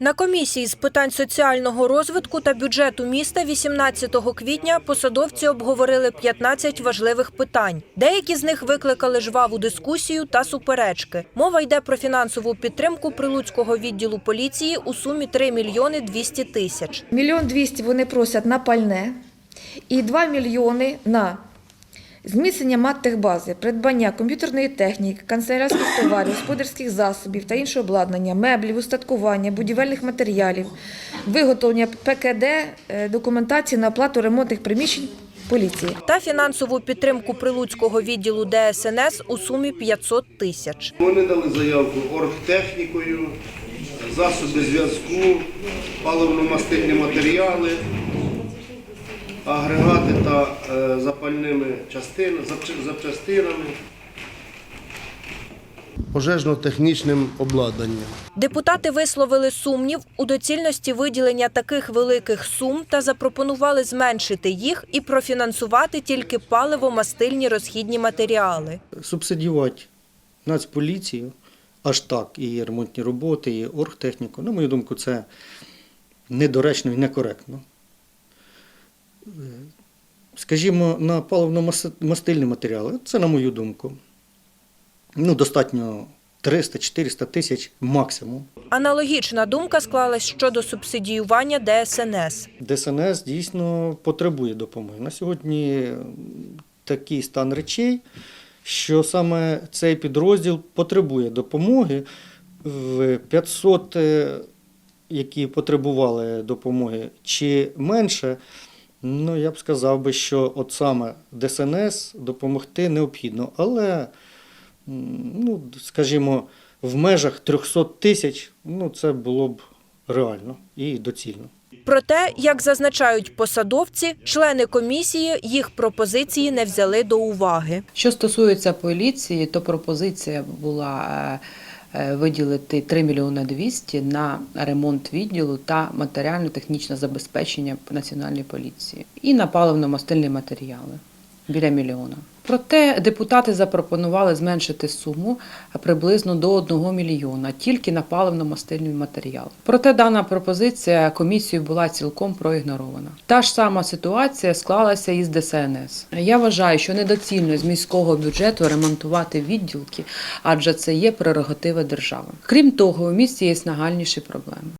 На комісії з питань соціального розвитку та бюджету міста 18 квітня посадовці обговорили 15 важливих питань. Деякі з них викликали жваву дискусію та суперечки. Мова йде про фінансову підтримку прилуцького відділу поліції у сумі 3 мільйони 200 тисяч. Мільйон двісті вони просять на пальне і 2 мільйони на зміцнення маттехбази, придбання комп'ютерної техніки, канцелярських товарів, господарських засобів та іншого обладнання, меблів, устаткування, будівельних матеріалів, виготовлення ПКД, е, документації на оплату ремонтних приміщень поліції. Та фінансову підтримку прилуцького відділу ДСНС у сумі 500 тисяч. Вони дали заявку оргтехнікою, засоби зв'язку, паливно-мастильні матеріали, агрегати та е, запальними частин, запча- запчастинами, пожежно-технічним обладнанням. Депутати висловили сумнів у доцільності виділення таких великих сум та запропонували зменшити їх і профінансувати тільки паливо-мастильні розхідні матеріали. субсидіювати Нацполіцію аж так, і ремонтні роботи, і оргтехніку. На мою думку, це недоречно і некоректно. Скажімо, на паливно-мастильні матеріали, це на мою думку. Ну, достатньо 300-400 тисяч максимум. Аналогічна думка склалась щодо субсидіювання ДСНС. ДСНС дійсно потребує допомоги. На сьогодні такий стан речей, що саме цей підрозділ потребує допомоги. В 500, е, які потребували допомоги, чи менше, ну я б сказав би, що от саме ДСНС допомогти необхідно. Але, ну, скажімо, в межах 300 тисяч ну, це було б реально і доцільно. Проте, як зазначають посадовці, члени комісії їх пропозиції не взяли до уваги. Що стосується поліції, то пропозиція була е, виділити 3 мільйони 200 на ремонт відділу та матеріально-технічне забезпечення національної поліції і на паливно-мастильні матеріали біля мільйона. Проте депутати запропонували зменшити суму приблизно до 1 мільйона тільки на паливно-мастильний матеріал. Проте дана пропозиція комісією була цілком проігнорована. Та ж сама ситуація склалася із ДСНС. Я вважаю, що недоцільно з міського бюджету ремонтувати відділки, адже це є прерогатива держави. Крім того, у місті є нагальніші проблеми.